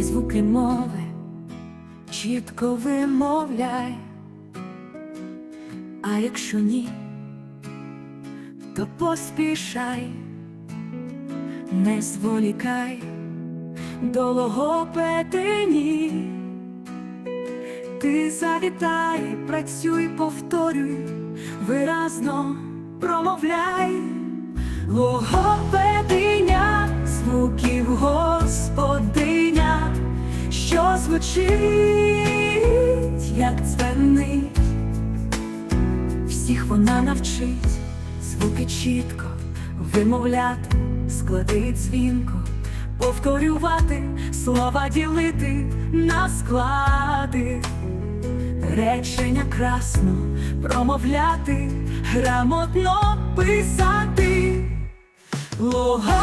звуки мови, чітко вимовляй, а якщо ні, то поспішай, не зволікай до логопедині. Ти завітай, працюй, повторюй, виразно промовляй, логопединя, звучить, як дзвенить, всіх вона навчить, звуки чітко вимовляти, склади дзвінко, повторювати, слова ділити на склади речення красно промовляти, грамотно писати. Лого